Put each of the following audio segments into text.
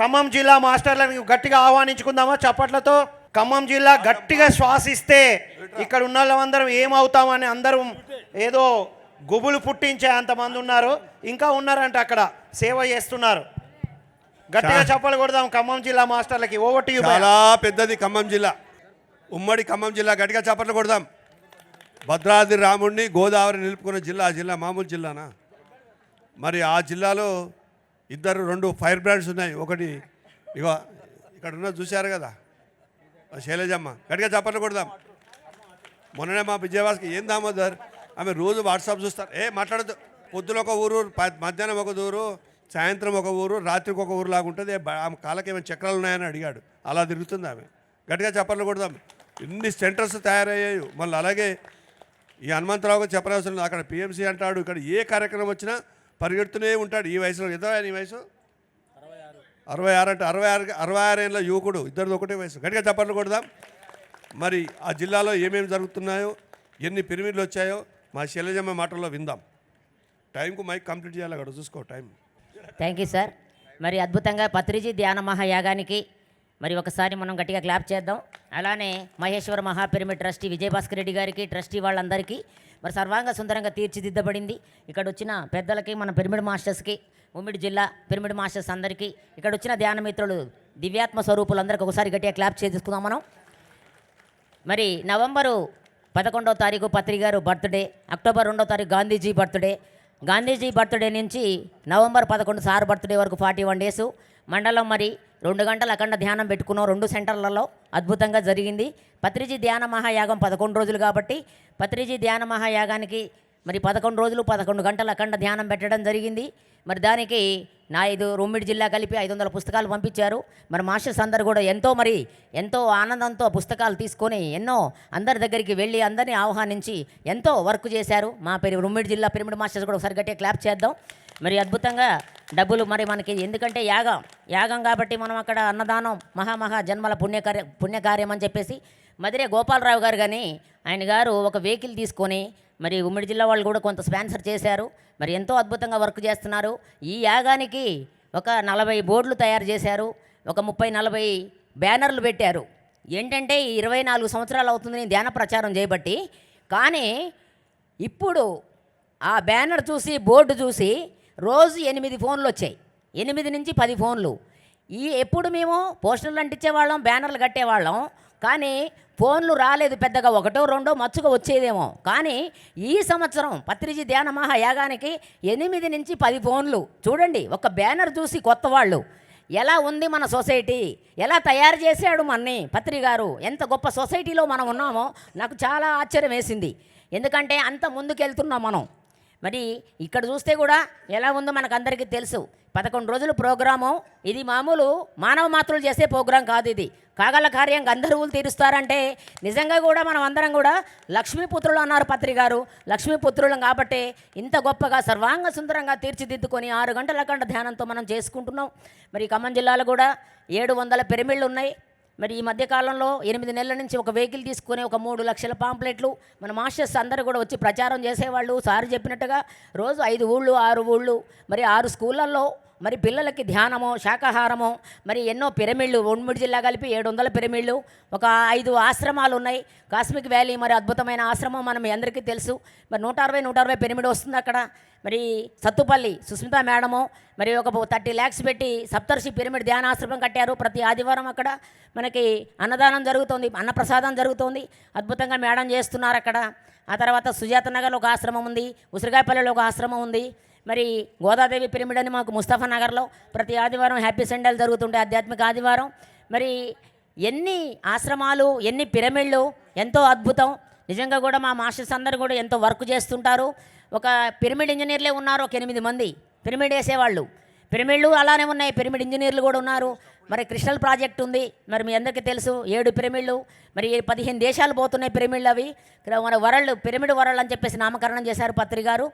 ఖమ్మం జిల్లా మాస్టర్లను గట్టిగా ఆహ్వానించుకుందామా చప్పట్లతో? ఖమ్మం జిల్లా గట్టిగా శ్వాసిస్తే ఇక్కడ ఉన్న వాళ్ళందరం ఏమవుతామని అందరం ఏదో గుబులు పుట్టించే అంతమంది ఉన్నారు. ఇంకా ఉన్నారంట అక్కడ సేవ చేస్తున్నారు. గట్టిగా చప్పలు కొడదాం ఖమ్మం జిల్లా మాస్టర్లకి. ఓవర్ టు యు చాలా పెద్దది ఖమ్మం జిల్లా. ఉమ్మడి ఖమ్మం జిల్లా గట్టిగా చప్పట్లు కొడదాం. భద్రాద్రి రాముడిని గోదావరి నిలుపుకున్న జిల్లా ఆ జిల్లా మామూలు జిల్లానా? మరి ఆ జిల్లాలో ఇద్దరు రెండు ఫైర్ బ్రాండ్స్ ఉన్నాయి. ఒకటి ఇక ఇక్కడ ఉన్న చూశారు కదా? శైలజమ్మ. గట్టిగా చప్పట్లు కొడదాం. మొన్ననే మా విజయవాసకి ఏం దామోదర్? ఆమె రోజు వాట్సాప్ చూస్తారు. ఏ మాట్లాడదు పొద్దున ఒక ఊరు మధ్యాహ్నం ఒక ఊరు సాయంత్రం ఒక ఊరు రాత్రికి ఒక ఊరు లాగా ఉంటుంది. ఆమె కాళ్ళకి ఏమైనా చక్రాలు ఉన్నాయని అడిగాడు. అలా తిరుగుతుంది ఆమె. గట్టిగా చప్పట్లు కొడదాం. ఇన్ని సెంటర్స్ తయారయ్యాయి. మళ్ళీ అలాగే ఈ హనుమంతరావుగా చెప్పనవసరం అక్కడ పిఎంసీ అంటాడు. ఇక్కడ ఏ కార్యక్రమం వచ్చినా పరిగెడుతూనే ఉంటాడు. ఈ వయసులో ఎంత ఆయన ఈ వయసు? అరవై ఆరు. అంటే అరవై ఆరు అరవై ఆరు ఏళ్ళ యువకుడు. ఇద్దరిది ఒకటే వయసు. గట్టిగా చప్పట్లు కొడదాం. మరి ఆ జిల్లాలో ఏమేమి జరుగుతున్నాయో ఎన్ని పిరమిడ్లు వచ్చాయో మా శైలజమ్మ మాటల్లో విందాం. టైంకు మైక్ కంప్లీట్ చేయాలి అక్కడ. చూసుకో టైం. థ్యాంక్ యూ సార్ మరి అద్భుతంగా పత్రిజీ ధ్యాన మహాయాగానికి మరి ఒకసారి మనం గట్టిగా క్లాప్ చేద్దాం. అలానే మహేశ్వర మహాపిరమిడ్ ట్రస్టీ విజయభాస్కర్ రెడ్డి గారికి ట్రస్టీ వాళ్ళందరికీ మరి సర్వాంగ సుందరంగా తీర్చిదిద్దబడింది. ఇక్కడ వచ్చిన పెద్దలకి మన పిరమిడ్ మాస్టర్స్కి ఉమ్మిడి జిల్లా పిరమిడ్ మాస్టర్స్ అందరికీ ఇక్కడ వచ్చిన ధ్యాన మిత్రులు దివ్యాత్మ స్వరూపులందరికీ ఒకసారి గట్టిగా క్లాప్ చేసుకుందాం మనం. మరి నవంబరు పదకొండవ తారీఖు పత్రి గారు బర్త్డే అక్టోబర్ రెండో తారీఖు గాంధీజీ బర్త్డే. గాంధీజీ బర్త్డే నుంచి నవంబర్ పదకొండు సార్ బర్త్డే వరకు ఫార్టీ వన్ డేస్. మండలం మరి రెండు గంటల అఖండ ధ్యానం పెట్టుకున్నాం. రెండు సెంటర్లలో అద్భుతంగా జరిగింది. పత్రిజీ ధ్యాన మహాయాగం పదకొండు రోజులు కాబట్టి పత్రిజీ ధ్యాన మహాయాగానికి మరి పదకొండు రోజులు పదకొండు గంటల అఖండ ధ్యానం పెట్టడం జరిగింది. మరి దానికి నా ఐదు రొమ్మిడి జిల్లా కలిపి ఐదు వందల పుస్తకాలు పంపించారు. మరి మాస్టర్స్ అందరు కూడా ఎంతో మరి ఎంతో ఆనందంతో పుస్తకాలు తీసుకొని ఎన్నో అందరి దగ్గరికి వెళ్ళి అందరినీ ఆహ్వానించి ఎంతో వర్క్ చేశారు. మా పేరు రొమ్మిడి జిల్లా పిరమిడ్ మాస్టర్స్ కూడా ఒకసారి గట్టిగా క్లాప్ చేద్దాం. మరి అద్భుతంగా డబ్బులు మరి మనకి ఎందుకంటే యాగం. యాగం కాబట్టి మనం అక్కడ అన్నదానం మహామహా జన్మల పుణ్యకార్య పుణ్యకార్యం అని చెప్పేసి మదిరే గోపాలరావు గారు కానీ ఆయన గారు ఒక వెహికల్ తీసుకొని మరి ఉమ్మడి జిల్లా వాళ్ళు కూడా కొంత స్పాన్సర్ చేశారు. మరి ఎంతో అద్భుతంగా వర్క్ చేస్తున్నారు. ఈ యాగానికి ఒక నలభై బోర్డులు తయారు చేశారు. ఒక ముప్పై నలభై బ్యానర్లు పెట్టారు. ఏంటంటే ఇరవై నాలుగు సంవత్సరాలు అవుతుంది ధ్యాన ప్రచారం చేయబట్టి కానీ ఇప్పుడు ఆ బ్యానర్ చూసి బోర్డు చూసి రోజు ఎనిమిది ఫోన్లు వచ్చాయి. ఎనిమిది నుంచి పది ఫోన్లు. ఈ ఎప్పుడు మేము పోస్టర్లు అంటించేవాళ్ళం బ్యానర్లు కట్టేవాళ్ళం. కానీ ఫోన్లు రాలేదు పెద్దగా. ఒకటో రెండో మచ్చుగా వచ్చేదేమో. కానీ ఈ సంవత్సరం పత్రిజీ ధ్యాన మహాయాగానికి ఎనిమిది నుంచి పది ఫోన్లు. చూడండి ఒక బ్యానర్ చూసి కొత్త వాళ్ళు. ఎలా ఉంది మన సొసైటీ? ఎలా తయారు చేశాడు మన్ని పత్రి గారు? ఎంత గొప్ప సొసైటీలో మనం ఉన్నామో నాకు చాలా ఆశ్చర్యం వేసింది. ఎందుకంటే అంత ముందుకెళ్తున్నాం మనం. మరి ఇక్కడ చూస్తే కూడా ఎలా ఉందో మనకందరికీ తెలుసు. పదకొండు రోజుల ప్రోగ్రాము. ఇది మామూలు మానవ మాత్రులు చేసే ప్రోగ్రాం కాదు ఇది. కాగల కార్యం గంధర్వులు తీరుస్తారంటే నిజంగా కూడా మనం అందరం కూడా లక్ష్మీపుత్రులు అన్నారు పత్రి గారు. లక్ష్మీపుత్రులం కాబట్టి ఇంత గొప్పగా సర్వాంగ సుందరంగా తీర్చిదిద్దుకొని ఆరు గంటల కంట ధ్యానంతో మనం చేసుకుంటున్నాం. మరి ఖమ్మం జిల్లాలో కూడా ఏడు వందల పిరమిళ్ళు ఉన్నాయి. మరి ఈ మధ్యకాలంలో ఎనిమిది నెలల నుంచి ఒక వెహికల్ తీసుకునే ఒక మూడు లక్షల పాంప్లెట్లు మన మాస్టర్స్ అందరూ కూడా వచ్చి ప్రచారం చేసేవాళ్ళు. సార్ చెప్పినట్టుగా రోజు ఐదు ఊళ్ళు ఆరు ఊళ్ళు మరి ఆరు స్కూళ్ళల్లో మరి పిల్లలకి ధ్యానము శాకాహారము మరి ఎన్నో పిరమిళ్ళు ఉమ్మడి జిల్లా కలిపి ఏడు వందల పిరమిళ్ళు ఒక ఐదు ఆశ్రమాలు ఉన్నాయి కాస్మిక్ వ్యాలీ మరి అద్భుతమైన ఆశ్రమం మనం అందరికీ తెలుసు. మరి నూట అరవై నూట అరవై పిరమిడ్ వస్తుంది అక్కడ. మరి సత్తుపల్లి సుస్మిత మేడము మరి ఒక థర్టీ ల్యాక్స్ పెట్టి సప్తర్షి పిరమిడ్ ధ్యానాశ్రమం కట్టారు ప్రతి ఆదివారం అక్కడ. మనకి అన్నదానం జరుగుతుంది అన్నప్రసాదం జరుగుతుంది. అద్భుతంగా మేడం చేస్తున్నారు అక్కడ. ఆ తర్వాత సుజాత నగర్లో ఒక ఆశ్రమం ఉంది ఉసిరిగాయపల్లిలో ఒక ఆశ్రమం ఉంది. మరి గోదాదేవి పిరమిడ్ అని మాకు ముస్తఫా నగర్లో ప్రతి ఆదివారం హ్యాపీ సండేలు జరుగుతుంటాయి ఆధ్యాత్మిక ఆదివారం. మరి ఎన్ని ఆశ్రమాలు ఎన్ని పిరమిడ్లు ఎంతో అద్భుతం. నిజంగా కూడా మా మాస్టర్స్ అందరూ కూడా ఎంతో వర్క్ చేస్తుంటారు. ఒక పిరమిడ్ ఇంజనీర్లే ఉన్నారు ఒక ఎనిమిది మంది పిరమిడ్ వేసేవాళ్ళు. పిరమిడ్లు అలానే ఉన్నాయి పిరమిడ్ ఇంజనీర్లు కూడా ఉన్నారు. మరి క్రిస్టల్ ప్రాజెక్ట్ ఉంది. మరి మీ అందరికీ తెలుసు ఏడు పిరమిడ్లు మరి పదిహేను దేశాలు పోతున్నాయి పిరమిడ్లు అవి. మన వరల్డ్ పిరమిడ్ వరల్డ్ అని చెప్పేసి నామకరణం చేశారు పత్రి గారు.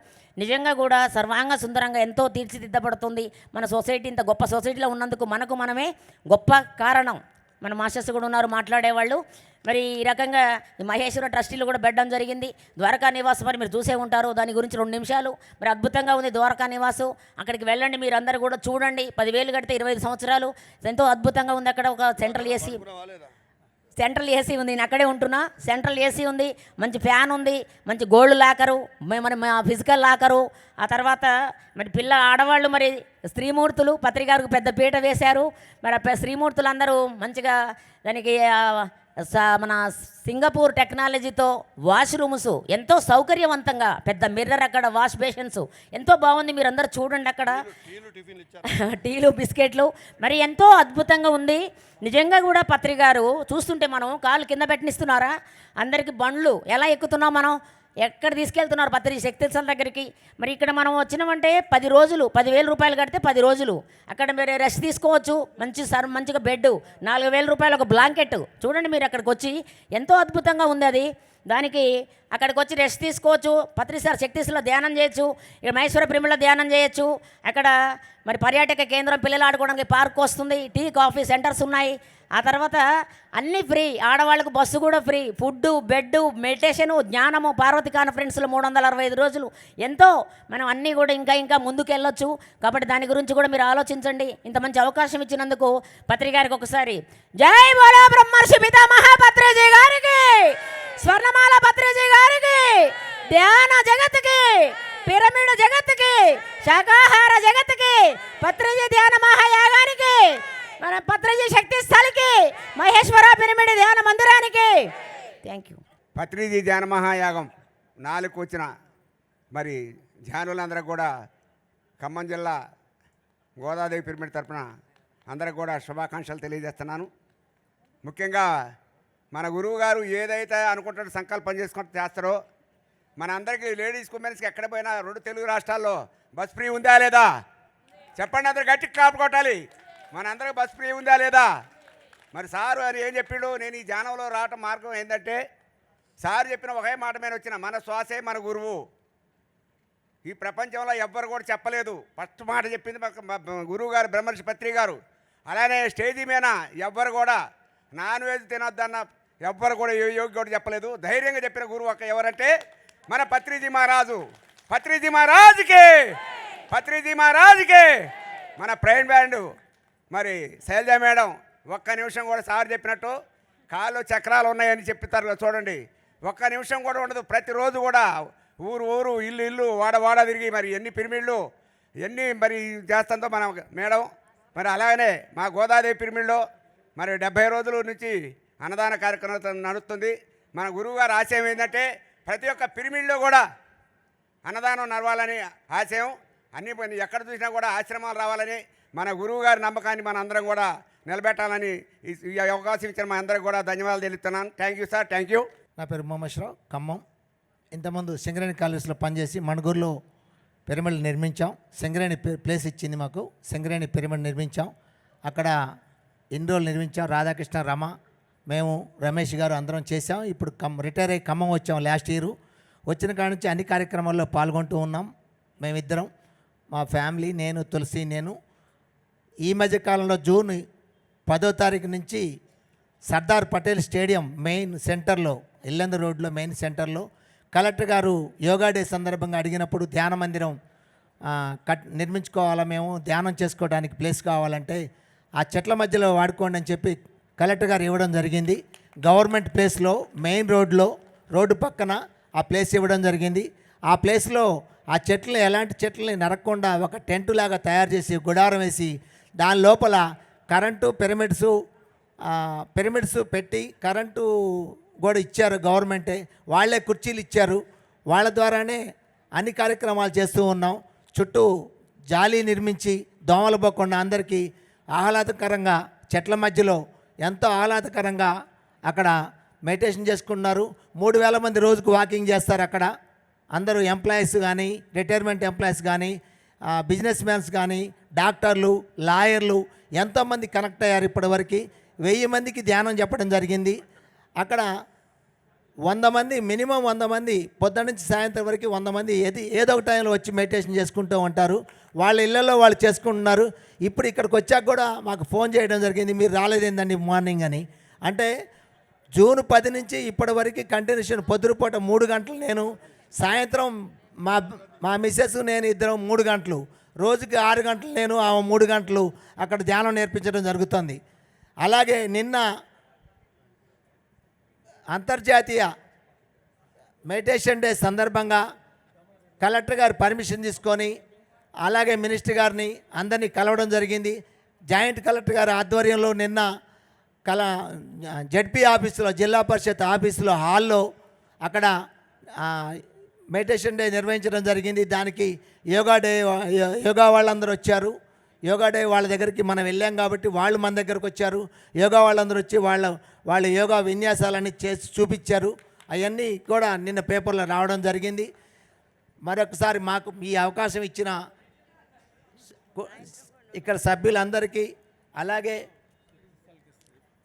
నిజంగా కూడా సర్వాంగ సుందరంగా ఎంతో తీర్చిదిద్దబడుతుంది. మన సొసైటీ ఇంత గొప్ప సొసైటీలో ఉన్నందుకు మనకు మనమే గొప్ప కారణం. మన మాస్టర్స్ కూడా ఉన్నారు మాట్లాడేవాళ్ళు. మరి ఈ రకంగా మహేశ్వర ట్రస్టీలు కూడా పెట్టడం జరిగింది. ద్వారకా నివాస్ మరి మీరు చూసే ఉంటారు. దాని గురించి రెండు నిమిషాలు. మరి అద్భుతంగా ఉంది ద్వారకా నివాసు. అక్కడికి వెళ్ళండి మీరు అందరు కూడా చూడండి. పదివేలు కడితే ఇరవై ఐదు సంవత్సరాలు. ఎంతో అద్భుతంగా ఉంది అక్కడ ఒక సెంట్రల్ ఏసీ. సెంట్రల్ ఏసీ ఉంది. నేను అక్కడే ఉంటున్నా. సెంట్రల్ ఏసీ ఉంది. మంచి ఫ్యాన్ ఉంది. మంచి గోల్డ్ లాకరు. మరి మా ఫిజికల్ లాకరు. ఆ తర్వాత మరి పిల్ల ఆడవాళ్ళు మరి స్త్రీమూర్తులు. పత్రికారుకు పెద్ద పీట వేశారు. మరి ఆ అందరూ మంచిగా దానికి మన సింగపూర్ టెక్నాలజీతో వాష్రూమ్స్ ఎంతో సౌకర్యవంతంగా పెద్ద మిర్రర్ అక్కడ వాష్ బేషన్స్ ఎంతో బాగుంది. మీరు అందరు చూడండి అక్కడ. టీలు బిస్కెట్లు మరి ఎంతో అద్భుతంగా ఉంది. నిజంగా కూడా పత్రికారు చూస్తుంటే మనం కాలు కింద పెట్టనిస్తున్నారా? అందరికి బండ్లు ఎలా ఎక్కుతున్నాం మనం? ఎక్కడ తీసుకెళ్తున్నారు పత్రిక శక్తిశల దగ్గరికి? మరి ఇక్కడ మనం వచ్చినామంటే పది రోజులు పదివేల రూపాయలు కడితే పది రోజులు. అక్కడ మీరు రెస్ట్ తీసుకోవచ్చు. మంచి సర్ మంచిగా బెడ్ నాలుగు వేల రూపాయలు ఒక బ్లాంకెట్ చూడండి మీరు అక్కడికి వచ్చి ఎంతో అద్భుతంగా ఉంది అది. దానికి అక్కడికి వచ్చి రెస్ట్ తీసుకోవచ్చు. పత్రిసార్ శక్తిస్లో ధ్యానం చేయొచ్చు. ఇక్కడ మహేశ్వర ప్రేమిలో ధ్యానం చేయొచ్చు. అక్కడ మరి పర్యాటక కేంద్రం పిల్లలు ఆడుకోవడానికి పార్క్ వస్తుంది. టీ కాఫీ సెంటర్స్ ఉన్నాయి. ఆ తర్వాత అన్నీ ఫ్రీ. ఆడవాళ్ళకు బస్సు కూడా ఫ్రీ. ఫుడ్డు బెడ్ మెడిటేషను జ్ఞానము పార్వతి కాన్ఫరెన్స్లో మూడు వందల అరవై ఐదు రోజులు. ఎంతో మనం అన్నీ కూడా ఇంకా ఇంకా ముందుకు వెళ్ళొచ్చు కాబట్టి దాని గురించి కూడా మీరు ఆలోచించండి. ఇంత మంచి అవకాశం ఇచ్చినందుకు పత్రికారికి ఒకసారి జై బోలో బ్రహ్మర్షి పితా మహాపత్రిజీ గారికి స్వర్ణమాల పత్రిజీ గారికి ధ్యాన జగత్కి పిరమిడ్ జగత్కి శాకాహార జగత్కి పత్రిజీ ధ్యాన మహాయాగానికి మన పత్రిజీ శక్తి స్థలికి మహేశ్వర పిరమిడ్ ధ్యాన మందిరానికి. థ్యాంక్ యూ పత్రిజీ ధ్యాన మహాయాగం నాలుగు వచ్చిన మరి ధ్యానులందరూ కూడా ఖమ్మం జిల్లా గోదాదేవి పిరమిడ్ తరఫున అందరికి కూడా శుభాకాంక్షలు తెలియజేస్తున్నాను. ముఖ్యంగా మన గురువు గారు ఏదైతే అనుకుంటారో సంకల్పం చేసుకుంటూ చేస్తారో మన అందరికీ లేడీస్ ఉమెన్స్కి ఎక్కడ పోయినా రెండు తెలుగు రాష్ట్రాల్లో బస్ ఫ్రీ ఉందా లేదా? చెప్పండి అందరు గట్టికి కాపు కొట్టాలి. మనందరికి బస్ ఫ్రీ ఉందా లేదా? మరి సారు అని ఏం చెప్పిండు? నేను ఈ జానంలో రావటం మార్గం ఏంటంటే సార్ చెప్పిన ఒకే మాట మీద వచ్చిన మన శ్వాసే మన గురువు. ఈ ప్రపంచంలో ఎవ్వరు కూడా చెప్పలేదు. ఫస్ట్ మాట చెప్పింది గురువు గారు బ్రహ్మర్షి పత్రి గారు. అలానే స్టేజీ మీద ఎవ్వరు కూడా నాన్ వెజ్ తినొద్దన్న ఎవ్వరు కూడా యోగి కూడా చెప్పలేదు. ధైర్యంగా చెప్పిన గురువు ఒక ఎవరంటే మన పత్రిజీ మహారాజు. పత్రిజీ మహారాజుకి! పత్రిజీ మహారాజుకే! మన ప్రైమ్ బ్యాండ్. మరి శైలజ మేడం ఒక్క నిమిషం కూడా సార్ చెప్పినట్టు కాళ్ళు చక్రాలు ఉన్నాయని చెప్తారు చూడండి. ఒక్క నిమిషం కూడా ఉండదు. ప్రతిరోజు కూడా ఊరు ఊరు ఇల్లు ఇల్లు వాడ వాడ తిరిగి మరి ఎన్ని పిరిమిళ్ళు ఎన్ని మరి చేస్తుందో మన మేడం మరి అలాగనే మా గోదాదేవి పిరమిడ్లో మరి డెబ్బై రోజుల నుంచి అన్నదాన కార్యక్రమం నడుస్తుంది. మన గురువు గారి ఆశయం ఏంటంటే ప్రతి ఒక్క పిరమిడ్లో కూడా అన్నదానం నడవాలని ఆశయం. అన్ని ఎక్కడ చూసినా కూడా ఆశ్రమాలు రావాలని మన గురువు గారి నమ్మకాన్ని మన అందరం కూడా నిలబెట్టాలని ఈ- అవకాశం ఇచ్చిన మా అందరికి కూడా ధన్యవాదాలు తెలుస్తున్నాను thank you sir thank you నా పేరు మొహమ్మద్రావు ఖమ్మం. ఇంతకుముందు సింగరేణి కాలేజ్లో పనిచేసి మణుగూరులో పిరమిడ్ నిర్మించాం. సింగరేణి ప్లేస్ ఇచ్చింది మాకు. సింగరేణి పిరమిడ్ నిర్మించాం. అక్కడ ఎన్ని రోజులు నిర్మించాం. రాధాకృష్ణ రమ మేము రమేష్ గారు అందరం చేసాం ఇప్పుడు కమ్ రిటైర్ అయ్యి ఖమ్మం వచ్చాం లాస్ట్ ఇయర్ వచ్చిన కాడ నుంచి అన్ని కార్యక్రమాల్లో పాల్గొంటూ ఉన్నాం. మేమిద్దరం మా ఫ్యామిలీ నేను తులసి నేను ఈ మధ్య కాలంలో జూన్ పదో తారీఖు నుంచి సర్దార్ పటేల్ స్టేడియం మెయిన్ సెంటర్లో ఇల్లందు రోడ్లో మెయిన్ సెంటర్లో కలెక్టర్ గారు యోగా డే సందర్భంగా అడిగినప్పుడు ధ్యాన మందిరం కట్ నిర్మించుకోవాలా మేము ధ్యానం చేసుకోవడానికి ప్లేస్ కావాలంటే ఆ చెట్ల మధ్యలో వాడుకోండి అని చెప్పి కలెక్టర్ గారు ఇవ్వడం జరిగింది. గవర్నమెంట్ ప్లేస్లో మెయిన్ రోడ్లో రోడ్డు పక్కన ఆ ప్లేస్ ఇవ్వడం జరిగింది. ఆ ప్లేస్లో ఆ చెట్లని ఎలాంటి చెట్లని నరకకుండా ఒక టెంట్ లాగా తయారు చేసి గుడారం వేసి దాని లోపల కరెంటు పిరమిడ్స్ పిరమిడ్స్ పెట్టి కరెంటు కూడా ఇచ్చారు గవర్నమెంటే. వాళ్ళే కుర్చీలు ఇచ్చారు. వాళ్ళ ద్వారానే అన్ని కార్యక్రమాలు చేస్తూ ఉన్నాం. చుట్టూ జాలీ నిర్మించి దోమలు పోకుండా అందరికీ ఆహ్లాదకరంగా చెట్ల మధ్యలో ఎంతో ఆహ్లాదకరంగా అక్కడ మెడిటేషన్ చేసుకున్నారు మూడు వేల మంది రోజుకు వాకింగ్ చేస్తారు అక్కడ. అందరూ ఎంప్లాయీస్ కానీ రిటైర్మెంట్ ఎంప్లాయీస్ కానీ బిజినెస్ మ్యాన్స్ కానీ డాక్టర్లు లాయర్లు ఎంతోమంది కనెక్ట్ అయ్యారు ఇప్పటివరకు వెయ్యి మందికి ధ్యానం చెప్పడం జరిగింది. అక్కడ వంద మంది మినిమం వంద మంది పొద్దు నుంచి సాయంత్రం వరకు వంద మంది ఏది ఏదో ఒక టైంలో వచ్చి మెడిటేషన్ చేసుకుంటూ ఉంటారు. వాళ్ళ ఇళ్ళల్లో వాళ్ళు చేసుకుంటున్నారు. ఇప్పుడు ఇక్కడికి వచ్చాక కూడా మాకు ఫోన్ చేయడం జరిగింది. మీరు రాలేదేందండి మార్నింగ్ అని. అంటే జూన్ పది నుంచి ఇప్పటి వరకు కంటిన్యూషన్ పొద్దురుపూట మూడు గంటలు నేను సాయంత్రం మా మా మిస్సెస్ నేను ఇద్దరం మూడు గంటలు. రోజుకి ఆరు గంటలు నేను ఆమె మూడు గంటలు అక్కడ ధ్యానం నేర్పించడం జరుగుతుంది. అలాగే నిన్న అంతర్జాతీయ మెడిటేషన్ డే సందర్భంగా కలెక్టర్ గారు పర్మిషన్ తీసుకొని అలాగే మినిస్టర్ గారిని అందరినీ కలవడం జరిగింది. జాయింట్ కలెక్టర్ గారి ఆధ్వర్యంలో నిన్న కల జడ్పీ ఆఫీసులో జిల్లా పరిషత్ ఆఫీసులో హాల్లో అక్కడ మెడిటేషన్ డే నిర్వహించడం జరిగింది. దానికి యోగా డే యో- యోగా వాళ్ళందరూ వచ్చారు. యోగా డే వాళ్ళ దగ్గరికి మనం వెళ్ళాం కాబట్టి వాళ్ళు మన దగ్గరకు వచ్చారు. యోగా వాళ్ళందరూ వచ్చి వాళ్ళ వాళ్ళ యోగా విన్యాసాలన్నీ చేసి చూపించారు. అవన్నీ కూడా నిన్న పేపర్లో రావడం జరిగింది. మరొకసారి మాకు ఈ అవకాశం ఇచ్చిన ఇక్కడ సభ్యులందరికీ అలాగే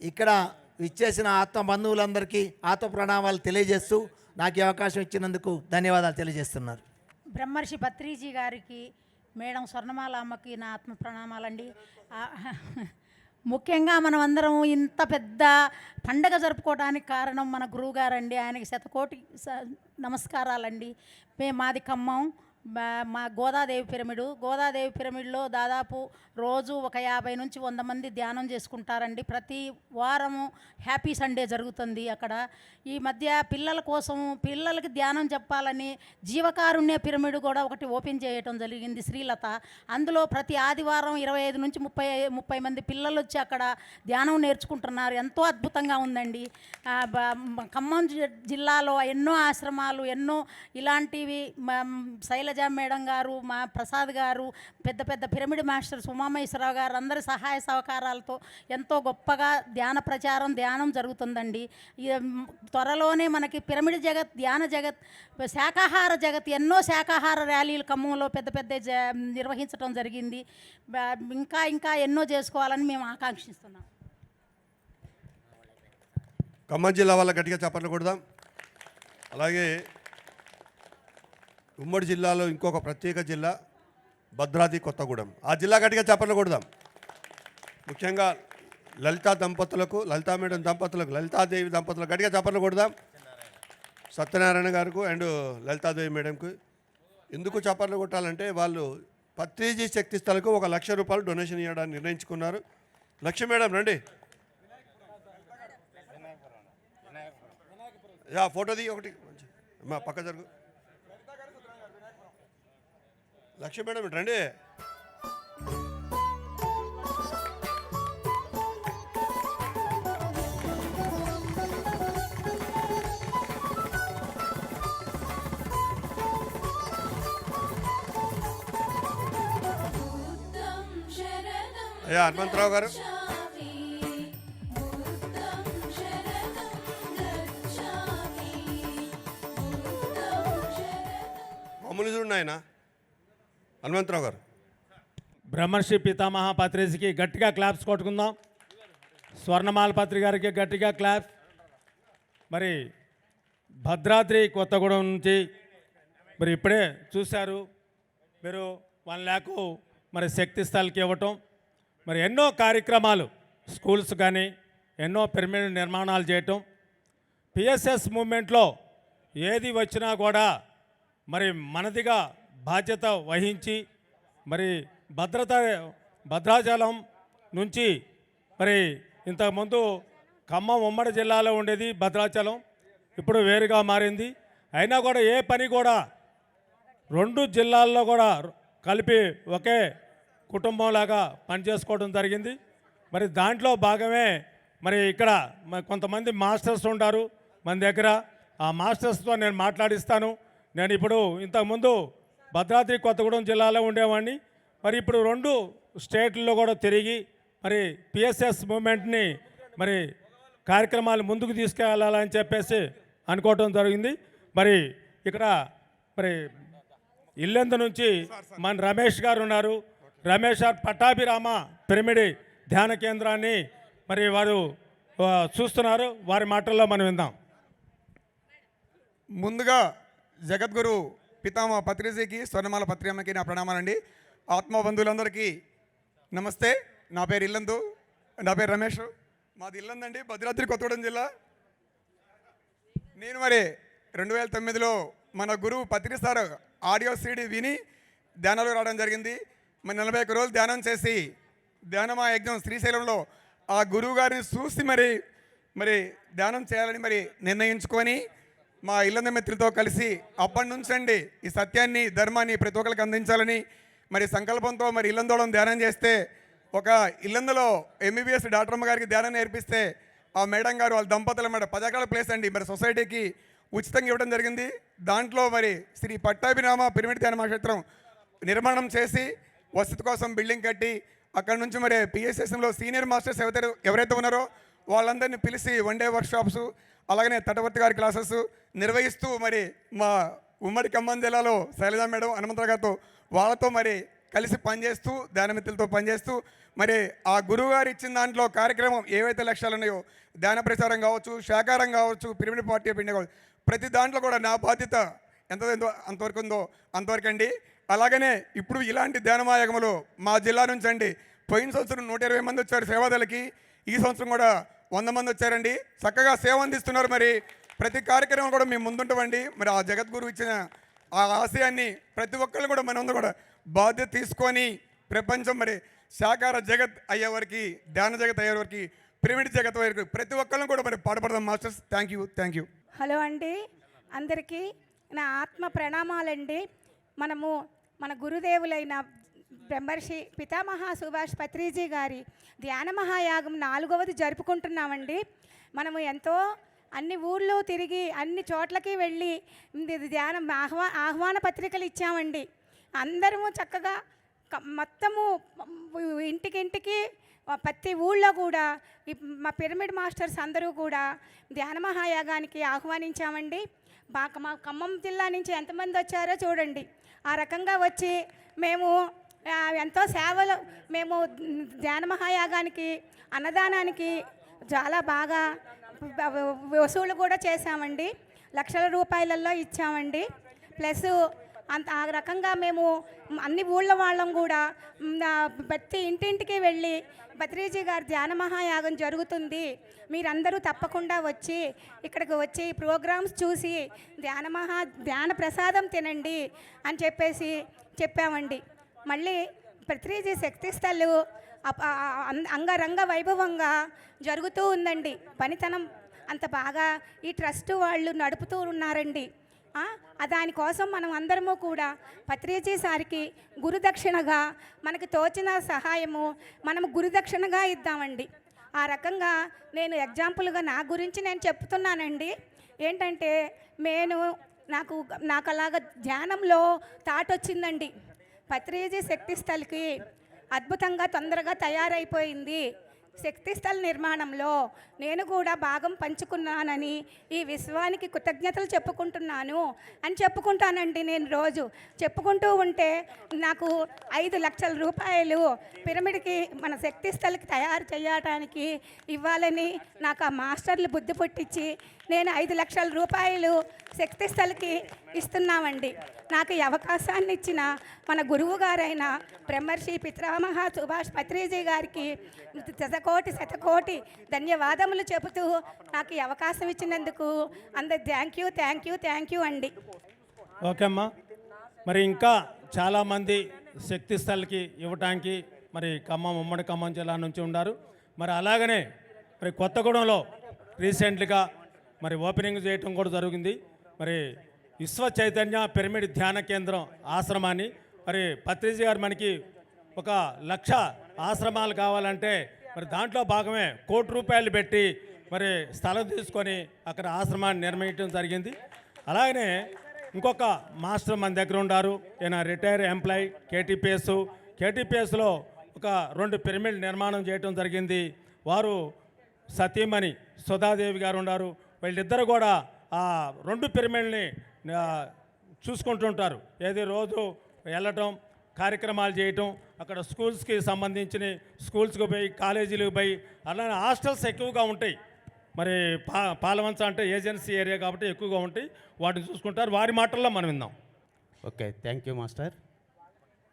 ఇక్కడ ఇచ్చేసిన ఆత్మ బంధువులందరికీ ఆత్మ ప్రణామాలు తెలియజేస్తూ నాకు ఈ అవకాశం ఇచ్చినందుకు ధన్యవాదాలు తెలియజేస్తున్నారు. బ్రహ్మర్షి పత్రిజీ గారికి మేడం స్వర్ణమాల అమ్మకి నా ఆత్మ ప్రణామాలండి. ముఖ్యంగా మనం అందరం ఇంత పెద్ద పండగ జరుపుకోవడానికి కారణం మన గురువు గారండి ఆయనకి శతకోటి స- నమస్కారాలండి. మేము మాది ఖమ్మం. మా- గోదాదేవి పిరమిడు. గోదాదేవి పిరమిడ్లో దాదాపు రోజు ఒక యాభై నుంచి వంద మంది ధ్యానం చేసుకుంటారండి. ప్రతి వారము హ్యాపీ సండే జరుగుతుంది అక్కడ. ఈ మధ్య పిల్లల కోసం పిల్లలకి ధ్యానం చెప్పాలని జీవకారుణ్య పిరమిడ్ కూడా ఒకటి ఓపెన్ చేయటం జరిగింది శ్రీలత. అందులో ప్రతి ఆదివారం ఇరవై ఐదు నుంచి ముప్పై ముప్పై మంది పిల్లలు వచ్చి అక్కడ ధ్యానం నేర్చుకుంటున్నారు. ఎంతో అద్భుతంగా ఉందండి. ఖమ్మం జిల్లాలో ఎన్నో ఆశ్రమాలు ఎన్నో ఇలాంటివి శైల శైలజ మేడం గారు మా ప్రసాద్ గారు పెద్ద పెద్ద పిరమిడ్ మాస్టర్ ఉమామహేశ్వరరావు గారు అందరి సహాయ సహకారాలతో ఎంతో గొప్పగా ధ్యాన ప్రచారం ధ్యానం జరుగుతుందండి. త్వరలోనే మనకి పిరమిడ్ జగత్ ధ్యాన జగత్ శాకాహార జగత్ ఎన్నో శాకాహార ర్యాలీలు ఖమ్మంలో పెద్ద పెద్ద జ నిర్వహించడం జరిగింది. ఇంకా ఇంకా ఎన్నో చేసుకోవాలని మేము ఆకాంక్షిస్తున్నాం. ఖమ్మం జిల్లా వాళ్ళ గట్టిగా చప్పట్లు కొడదాం. అలాగే ఉమ్మడి జిల్లాలో ఇంకొక ప్రత్యేక జిల్లా భద్రాద్రి కొత్తగూడెం. ఆ జిల్లా గట్టిగా చప్పట్లు కొడదాం. ముఖ్యంగా లలితా దంపతులకు లలితా మేడం దంపతులకు లలితాదేవి దంపతులకు గట్టిగా చప్పట్లు కొడదాం. సత్యనారాయణ గారికి అండ్ లలితాదేవి మేడంకు ఎందుకు చప్పట్లు కొట్టాలంటే వాళ్ళు పత్రిజీ శక్తి స్థలకు ఒక లక్ష రూపాయలు డొనేషన్ ఇవ్వడానికి నిర్ణయించుకున్నారు. లక్ష్య మేడం రండి. యా ఫోటో దిగి ఒకటి. మా పక్క జరుగు. లక్ష్య మేడం రండి. అయ్యా హనుమంతరావు గారు. మామూలు చూడండి ఆయన. హనుమంతరావు గారు. బ్రహ్మర్షి పితామహ పత్రిజీకి గట్టిగా క్లాప్స్ కొట్టుకుందాం. స్వర్ణమాల పత్రి గారికి గట్టిగా క్లాప్. మరి భద్రాద్రి కొత్తగూడెం నుంచి మరి ఇప్పుడే చూశారు. మీరు వన్ ల్యాక్ మరి శక్తి స్థలకి ఇవ్వటం. మరి ఎన్నో కార్యక్రమాలు స్కూల్స్ కానీ ఎన్నో పిరమిడ్ నిర్మాణాలు చేయటం. పిఎస్ఎస్ మూమెంట్లో ఏది వచ్చినా కూడా మరి మనదిగా బాధ్యత వహించి మరి భద్రత భద్రాచలం నుంచి మరి ఇంతకుముందు ఖమ్మం ఉమ్మడి జిల్లాలో ఉండేది భద్రాచలం. ఇప్పుడు వేరుగా మారింది. అయినా కూడా ఏ పని కూడా రెండు జిల్లాల్లో కూడా కలిపి ఒకే కుటుంబంలాగా పనిచేసుకోవడం జరిగింది. మరి దాంట్లో భాగమే మరి ఇక్కడ కొంతమంది మాస్టర్స్ ఉంటారు మన దగ్గర. ఆ మాస్టర్స్తో నేను మాట్లాడిస్తాను. నేను ఇప్పుడు ఇంతకుముందు భద్రాద్రి కొత్తగూడెం జిల్లాలో ఉండేవాడిని. మరి ఇప్పుడు రెండు స్టేట్లలో కూడా తిరిగి మరి పిఎస్ఎస్ మూమెంట్ని మరి కార్యక్రమాలు ముందుకు తీసుకెళ్ళాలని చెప్పేసి అనుకోవటం జరిగింది. మరి ఇక్కడ మరి ఇల్లెందు నుంచి మన రమేష్ గారు ఉన్నారు. రమేష్ గారు పట్టాభిరామ పిరమిడి ధ్యాన కేంద్రాన్ని మరి వారు చూస్తున్నారు. వారి మాటల్లో మనం విందాం. ముందుగా జగద్గురు పితామ పత్రిజీకి స్వర్ణమాల పత్రికమ్మకి నా ప్రణామాలండి. ఆత్మబంధువులందరికీ నమస్తే. నా పేరు ఇల్లందు నా పేరు రమేష్. మాది ఇల్లందండి భద్రాద్రి కొత్తగూడెం జిల్లా. నేను మరి రెండు వేల తొమ్మిదిలో మన గురువు పత్రి సార్ ఆడియో సీడీ విని ధ్యానాలు రావడం జరిగింది. మరి నలభై ఒక్క రోజులు ధ్యానం చేసి ధ్యానమా యజ్ఞం శ్రీశైలంలో ఆ గురువు గారిని చూసి మరి మరి ధ్యానం చేయాలని మరి నిర్ణయించుకొని మా ఇల్లంద మిత్రులతో కలిసి అప్పటి నుంచండి ఈ సత్యాన్ని ధర్మాన్ని ప్రతి ఒక్కరికి అందించాలని మరి సంకల్పంతో మరి ఇల్లందోళం ధ్యానం చేస్తే ఒక ఇల్లందులో ఎంబీబీఎస్ డాక్టర్ అమ్మ గారికి ధ్యానం నేర్పిస్తే ఆ మేడం గారు వాళ్ళ దంపతుల మేడం పదకాల ప్లేస్ అండి. మరి సొసైటీకి ఉచితంగా ఇవ్వడం జరిగింది. దాంట్లో మరి శ్రీ పట్టాభిరామ పిరమిడ్ ధ్యాన మహాక్షేత్రం నిర్మాణం చేసి వసతి కోసం బిల్డింగ్ కట్టి అక్కడ నుంచి మరి పిఎస్ఎస్ఎంలో సీనియర్ మాస్టర్స్ ఎవరైతే ఎవరైతే ఉన్నారో వాళ్ళందరినీ పిలిచి వన్ డే వర్క్షాప్స్ అలాగనే తటవర్తి గారి క్లాసెస్ నిర్వహిస్తూ మరి మా ఉమ్మడి ఖమ్మం జిల్లాలో శైలజ మేడం హనుమంతరావు గారితో వాళ్ళతో మరి కలిసి పనిచేస్తూ ధ్యానమిత్రులతో పనిచేస్తూ మరి ఆ గురువు గారు ఇచ్చిన దాంట్లో కార్యక్రమం ఏవైతే లక్ష్యాలు ఉన్నాయో ధ్యాన ప్రచారం కావచ్చు శాకారం కావచ్చు పిరిమిడి పార్టీ పిండి కావచ్చు ప్రతి దాంట్లో కూడా నా బాధ్యత ఎంత ఎంతో అంతవరకు ఉందో అంతవరకు అండి. అలాగనే ఇప్పుడు ఇలాంటి ధ్యానమాయగములు మా జిల్లా నుంచి అండి పోయిన సంవత్సరం నూట ఇరవై మంది వచ్చారు సేవాదలకి ఈ సంవత్సరం కూడా వంద మంది వచ్చారండి. చక్కగా సేవ అందిస్తున్నారు మరి. ప్రతి కార్యక్రమం కూడా మేము ముందుంటామండి. మరి ఆ జగద్గురు ఇచ్చిన ఆ ఆశయాన్ని ప్రతి ఒక్కళ్ళు కూడా మనం కూడా బాధ్యత తీసుకొని ప్రపంచం మరి శాకార జగత్ అయ్యే వరకు ధ్యాన జగత్ అయ్యే వరకు పిరమిడ్ జగత్ వరకు ప్రతి ఒక్కళ్ళని కూడా మరి పాటుపడదాం masters. Thank you thank you. Hello అండి. అందరికీ నా ఆత్మ ప్రణామాలండి. మనము మన గురుదేవులైన బ్రహ్మర్షి పితామహ సుభాష్ పత్రిజీ గారి ధ్యాన మహాయాగం నాలుగవది జరుపుకుంటున్నామండి. మనము ఎంతో అన్ని ఊళ్ళు తిరిగి అన్ని చోట్లకి వెళ్ళి ధ్యానం ఆహ్వా ఆహ్వాన పత్రికలు ఇచ్చామండి. అందరము చక్కగా మొత్తము ఇంటికింటికి ప్రతి ఊళ్ళో కూడా మా పిరమిడ్ మాస్టర్స్ అందరూ కూడా ధ్యాన మహాయాగానికి ఆహ్వానించామండి. మా ఖమ్మం జిల్లా నుంచి ఎంతమంది వచ్చారో చూడండి. ఆ రకంగా వచ్చి మేము ఎంతో సేవలు మేము ధ్యాన మహాయాగానికి అన్నదానానికి చాలా బాగా వసూలు కూడా చేశామండి. లక్షల రూపాయలలో ఇచ్చామండి. ప్లస్ అంత ఆ రకంగా మేము అన్ని ఊళ్ళ వాళ్ళం కూడా ప్రతి ఇంటింటికి వెళ్ళి భద్రీజీ గారి ధ్యాన మహాయాగం జరుగుతుంది. మీరందరూ తప్పకుండా వచ్చి ఇక్కడికి వచ్చి ప్రోగ్రామ్స్ చూసి ధ్యాన మహా ధ్యాన ప్రసాదం తినండి అని చెప్పేసి చెప్పామండి. మళ్ళీ పత్రిజీ శక్తిస్థలు అప- అంగరంగ వైభవంగా జరుగుతూ ఉందండి. పనితనం అంత బాగా ఈ ట్రస్ట్ వాళ్ళు నడుపుతూ ఉన్నారండి. దానికోసం మనం అందరము కూడా పత్రిజీ సారికి గురుదక్షిణగా మనకి తోచిన సహాయము మనము గురుదక్షిణగా ఇద్దామండి. ఆ రకంగా నేను ఎగ్జాంపుల్గా నా గురించి నేను చెప్తున్నానండి. ఏంటంటే నేను నాకు నాకు అలాగ ధ్యానంలో థాట్ వచ్చిందండి. పత్రేజీ శక్తిస్థల్కి అద్భుతంగా తొందరగా తయారైపోయింది. శక్తిస్థల్ నిర్మాణంలో నేను కూడా భాగం పంచుకున్నానని ఈ విశ్వానికి కృతజ్ఞతలు చెప్పుకుంటున్నాను. అని చెప్పుకుంటానండి నేను రోజు. చెప్పుకుంటూ ఉంటే నాకు ఐదు లక్షల రూపాయలు పిరమిడ్కి మన శక్తిస్థల్కి తయారు చేయడానికి ఇవ్వాలని నాకు ఆ మాస్టర్లు బుద్ధి పుట్టించి నేను ఐదు లక్షల రూపాయలు శక్తిస్థలకి ఇస్తున్నామండి. నాకు ఈ అవకాశాన్ని ఇచ్చిన మన గురువు గారైన బ్రహ్మర్షి పిత్రామహ సుభాష్ పత్రిజీ గారికి శతకోటి శతకోటి ధన్యవాదములు చెబుతూ నాకు ఈ అవకాశం ఇచ్చినందుకు అందరు thank you thank you thank you అండి. ఓకే అమ్మా. మరి ఇంకా చాలామంది శక్తి స్థల్కి ఇవ్వటానికి మరి ఖమ్మం ఉమ్మడి ఖమ్మం జిల్లా నుంచి ఉన్నారు మరి అలాగనే మరి కొత్తగూడెంలో రీసెంట్గా మరి ఓపెనింగ్ చేయటం కూడా జరిగింది. మరి విశ్వ చైతన్య పిరమిడ్ ధ్యాన కేంద్రం ఆశ్రమాన్ని. మరి పత్రిజీ గారు మనకి ఒక లక్ష ఆశ్రమాలు కావాలంటే మరి దాంట్లో భాగమే కోటి రూపాయలు పెట్టి మరి స్థలం తీసుకొని అక్కడ ఆశ్రమాన్ని నిర్మించడం జరిగింది. అలాగనే ఇంకొక మాస్టర్ మన దగ్గర ఉన్నారు ఈయన రిటైర్ ఎంప్లాయ్ కేటీపీఎస్. కేటీపీఎస్లో ఒక రెండు పిరమిడ్ నిర్మాణం చేయటం జరిగింది. వారు సతీమణి సుధాదేవి గారు ఉన్నారు వీళ్ళిద్దరు కూడా ఆ రెండు పిరమిడ్ని చూసుకుంటుంటారు ఏది రోజు వెళ్ళటం కార్యక్రమాలు చేయటం అక్కడ స్కూల్స్కి సంబంధించిన స్కూల్స్కి పోయి కాలేజీలకు పోయి అలానే హాస్టల్స్ ఎక్కువగా ఉంటాయి. మరి పా పాలవంచ అంటే ఏజెన్సీ ఏరియా కాబట్టి ఎక్కువగా ఉంటాయి. వాటిని చూసుకుంటారు. వారి మాటల్లో మనం విందాం. Okay thank you master.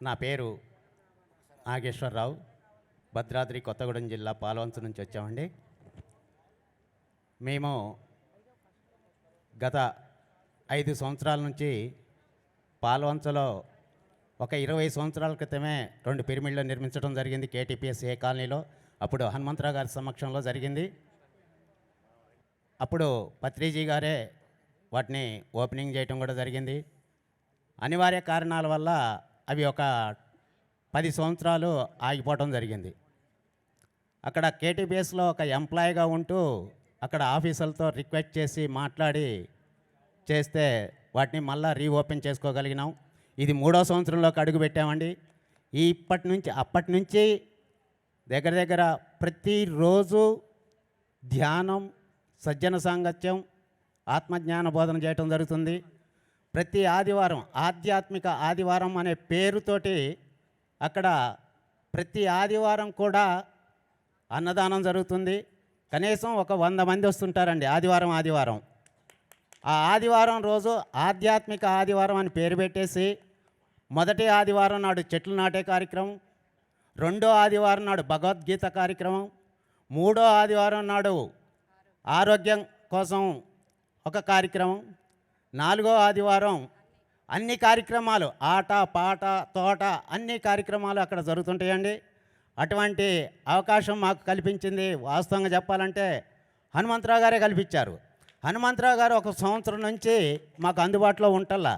నా పేరు నాగేశ్వరరావు. భద్రాద్రి కొత్తగూడెం జిల్లా పాలవంచ నుంచి వచ్చామండి. మేము గత ఐదు సంవత్సరాల నుంచి పాలవంచలో ఒక ఇరవై సంవత్సరాల క్రితమే రెండు పిరమిడ్లు నిర్మించడం జరిగింది కేటీపీఎస్ ఏ కాలనీలో. అప్పుడు హనుమంతరావు గారి సమక్షంలో జరిగింది. అప్పుడు పత్రిజీ గారే వాటిని ఓపెనింగ్ చేయటం కూడా జరిగింది. అనివార్య కారణాల వల్ల అవి ఒక పది సంవత్సరాలు ఆగిపోవడం జరిగింది. అక్కడ కేటీపీఎస్లో ఒక ఎంప్లాయీగా ఉంటూ అక్కడ ఆఫీసర్లతో రిక్వెస్ట్ చేసి మాట్లాడి చేస్తే వాటిని మళ్ళా రీఓపెన్ చేసుకోగలిగినాం. ఇది మూడో సంవత్సరంలోకి అడుగు పెట్టామండి. ఈ ఇప్పటి నుంచి అప్పటి నుంచి దగ్గర దగ్గర ప్రతిరోజు ధ్యానం సజ్జన సాంగత్యం ఆత్మజ్ఞాన బోధన చేయటం జరుగుతుంది. ప్రతి ఆదివారం ఆధ్యాత్మిక ఆదివారం అనే పేరుతోటి అక్కడ ప్రతి ఆదివారం కూడా అన్నదానం జరుగుతుంది. కనీసం ఒక వంద మంది వస్తుంటారండి ఆదివారం ఆదివారం. ఆ ఆదివారం రోజు ఆధ్యాత్మిక ఆదివారం అని పేరు పెట్టేసి మొదటి ఆదివారం నాడు చెట్లు నాటే కార్యక్రమం రెండో ఆదివారం నాడు భగవద్గీత కార్యక్రమం మూడో ఆదివారం నాడు ఆరోగ్యం కోసం ఒక కార్యక్రమం నాలుగో ఆదివారం అన్ని కార్యక్రమాలు ఆట పాట తోట అన్ని కార్యక్రమాలు అక్కడ జరుగుతుంటాయండి. అటువంటి అవకాశం మాకు కల్పించింది. వాస్తవంగా చెప్పాలంటే హనుమంతరావు గారే కల్పించారు. హనుమంతరావు గారు ఒక సంవత్సరం నుంచి మాకు అందుబాటులో ఉంటల్లా.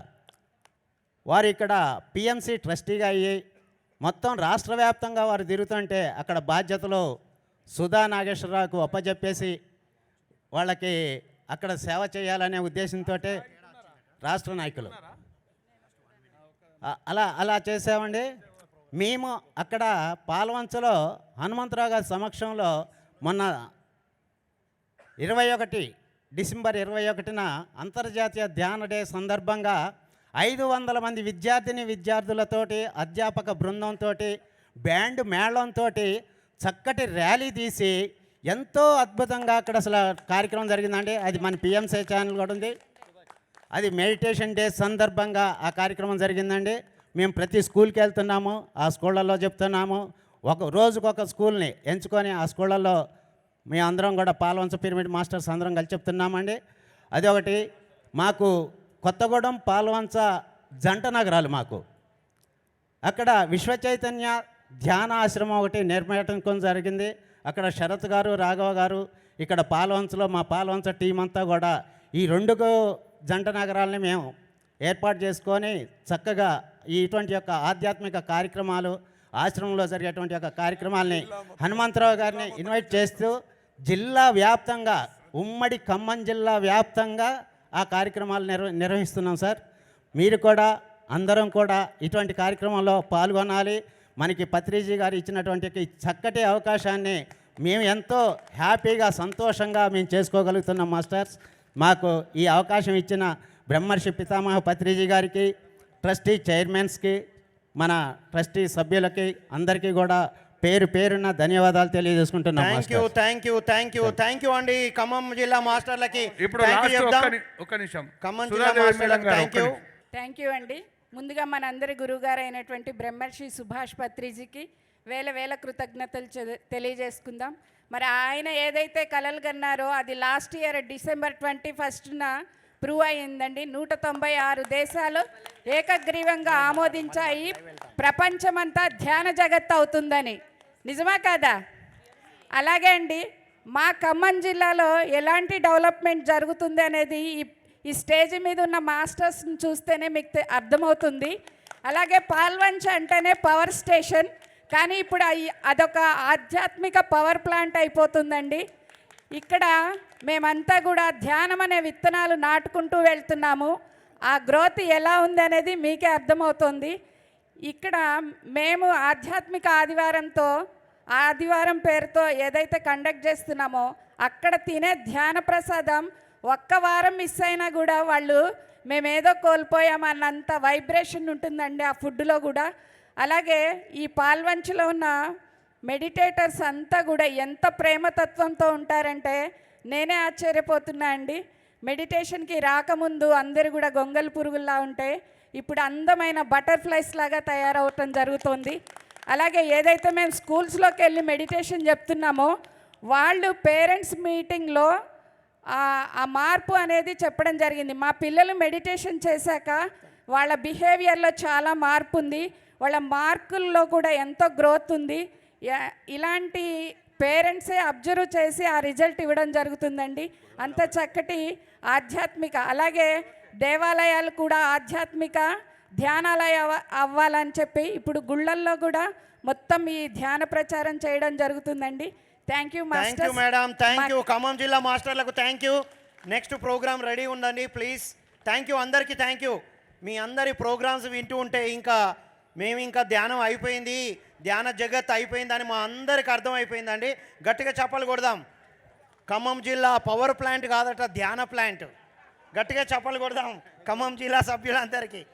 వారు ఇక్కడ పిఎంసి ట్రస్టీగా అయ్యి మొత్తం రాష్ట్ర వ్యాప్తంగా వారు తిరుగుతుంటే అక్కడ బాధ్యతలు సుధా నాగేశ్వరరావుకు అప్పచెప్పేసి వాళ్ళకి అక్కడ సేవ చేయాలనే ఉద్దేశంతో రాష్ట్ర నాయకులు. అలా అలా చేసామండి. మేము అక్కడ పాలవంచలో హనుమంతరావు గారి సమక్షంలో మొన్న ఇరవై ఒకటి డిసెంబర్ ఇరవై ఒకటిన అంతర్జాతీయ ధ్యాన డే సందర్భంగా ఐదు వందల మంది విద్యార్థిని విద్యార్థులతోటి అధ్యాపక బృందంతో బ్యాండ్ మేళంతో చక్కటి ర్యాలీ తీసి ఎంతో అద్భుతంగా అక్కడ అసలు కార్యక్రమం జరిగిందండి. అది మన పిఎంసీ ఛానల్ కూడా ఉంది. అది మెడిటేషన్ డే సందర్భంగా ఆ కార్యక్రమం జరిగిందండి. మేము ప్రతి స్కూల్కి వెళ్తున్నాము ఆ స్కూళ్ళల్లో చెప్తున్నాము. ఒక రోజుకొక స్కూల్ని ఎంచుకొని ఆ స్కూళ్ళల్లో మేము అందరం కూడా పాలవంచ పిరమిడ్ మాస్టర్స్ అందరం కలిసి చెప్తున్నామండి. అదొకటి మాకు కొత్తగూడెం పాలవంచ జంట నగరాలు మాకు. అక్కడ విశ్వ చైతన్య ధ్యాన ఆశ్రమం ఒకటి నిర్మించడం జరిగింది. అక్కడ శరత్ గారు రాఘవ గారు ఇక్కడ పాలవంచలో మా పాలవంచ టీం అంతా కూడా ఈ రెండు జంట నగరాలని మేము ఏర్పాటు చేసుకొని చక్కగా ఇటువంటి యొక్క ఆధ్యాత్మిక కార్యక్రమాలు ఆశ్రమంలో జరిగేటువంటి యొక్క కార్యక్రమాలని హనుమంతరావు గారిని ఇన్వైట్ చేస్తూ జిల్లా వ్యాప్తంగా ఉమ్మడి ఖమ్మం జిల్లా వ్యాప్తంగా ఆ కార్యక్రమాలు నిర్వ నిర్వహిస్తున్నాం సార్. మీరు కూడా అందరం కూడా ఇటువంటి కార్యక్రమంలో పాల్గొనాలి. మనకి పత్రిజీ గారు ఇచ్చినటువంటి చక్కటి అవకాశాన్ని మేము ఎంతో హ్యాపీగా సంతోషంగా మేము చేసుకోగలుగుతున్నాం మాస్టర్స్. మాకు ఈ అవకాశం ఇచ్చిన బ్రహ్మర్షి పితామహ పత్రిజీ గారికి ట్రస్టీ చైర్మన్స్కి మన ట్రస్టీ సభ్యులకి అందరికీ కూడా పేరు పేరున ధన్యవాదాలు తెలియజేసుకుంటున్నాం thank you. Thank you thank you thank you అండి ఖమ్మం జిల్లా మాస్టర్లకి ఇప్పుడు. ఒక్క నిమిషం ఖమ్మం జిల్లా మాస్టర్లకు థ్యాంక్ యూ. థ్యాంక్ యూ అండి ముందుగా మనందరి గురువుగారు అయినటువంటి బ్రహ్మర్షి సుభాష్ పత్రిజీకి వేల వేల కృతజ్ఞతలు తెలియజేసుకుందాం మరి ఆయన ఏదైతే కలలు కన్నారో అది లాస్ట్ ఇయర్ డిసెంబర్ ట్వంటీ ఫస్ట్న ప్రూవ్ అయిందండి నూట తొంభై ఆరు దేశాలు ఏకగ్రీవంగా ఆమోదించాయి. ప్రపంచమంతా ధ్యాన జగత్ అవుతుందని. నిజమా కాదా? అలాగే అండి మా ఖమ్మం జిల్లాలో ఎలాంటి డెవలప్మెంట్ జరుగుతుంది అనేది ఈ ఈ స్టేజ్ మీద ఉన్న మాస్టర్స్ని చూస్తేనే మీకు అర్థమవుతుంది. అలాగే పాల్వంచ్ అంటేనే పవర్ స్టేషన్. కానీ ఇప్పుడు అదొక ఆధ్యాత్మిక పవర్ ప్లాంట్ అయిపోతుందండి. ఇక్కడ మేమంతా కూడా ధ్యానం అనే విత్తనాలు నాటుకుంటూ వెళ్తున్నాము. ఆ గ్రోత్ ఎలా ఉంది అనేది మీకే అర్థమవుతుంది. ఇక్కడ మేము ఆధ్యాత్మిక ఆదివారంతో ఆదివారం పేరుతో ఏదైతే కండక్ట్ చేస్తున్నామో అక్కడ తినే ధ్యాన ప్రసాదం ఒక్క వారం మిస్ అయినా కూడా వాళ్ళు మేమేదో కోల్పోయామన్నంత వైబ్రేషన్ ఉంటుందండి ఆ ఫుడ్లో కూడా. అలాగే ఈ పాల్వంచులో ఉన్న మెడిటేటర్స్ అంతా కూడా ఎంత ప్రేమతత్వంతో ఉంటారంటే నేనే ఆశ్చర్యపోతున్నా అండి. మెడిటేషన్కి రాకముందు అందరు కూడా గొంగలి పురుగుల్లా ఉంటే ఇప్పుడు అందమైన బటర్ఫ్లైస్ లాగా తయారవటం జరుగుతోంది. అలాగే ఏదైతే మేము స్కూల్స్లోకి వెళ్ళి మెడిటేషన్ చెప్తున్నామో వాళ్ళు పేరెంట్స్ మీటింగ్లో ఆ- మార్పు అనేది చెప్పడం జరిగింది. మా పిల్లలు మెడిటేషన్ చేశాక వాళ్ళ బిహేవియర్లో చాలా మార్పు ఉంది వాళ్ళ మార్కుల్లో కూడా ఎంతో గ్రోత్ ఉంది. ఇలాంటి పేరెంట్సే అబ్జర్వ్ చేసి ఆ రిజల్ట్ ఇవ్వడం జరుగుతుందండి. అంత చక్కటి ఆధ్యాత్మిక అలాగే దేవాలయాలు కూడా ఆధ్యాత్మిక ధ్యానాలయ అవ- అవ్వాలని చెప్పి ఇప్పుడు గుళ్ళల్లో కూడా మొత్తం ఈ ధ్యాన ప్రచారం చేయడం జరుగుతుందండి. Thank you thank you madam. Thank you. Khammam జిల్లా మాస్టర్లకు thank you. Next programme ready ఉందండి ప్లీజ్. థ్యాంక్ యూ అందరికీ థ్యాంక్ యూ. మీ అందరి ప్రోగ్రామ్స్ వింటూ ఉంటే ఇంకా మేము ఇంకా ధ్యానం అయిపోయింది. ధ్యాన జగత్ అయిపోయిందని మా అందరికి అర్థమైపోయిందండి. గట్టిగా చెప్పాలి కొడదాం. ఖమ్మం జిల్లా పవర్ ప్లాంట్ కాదట ధ్యాన ప్లాంట్ గట్టిగా చెప్పాలి కొడదాం. ఖమ్మం జిల్లా సభ్యులందరికీ.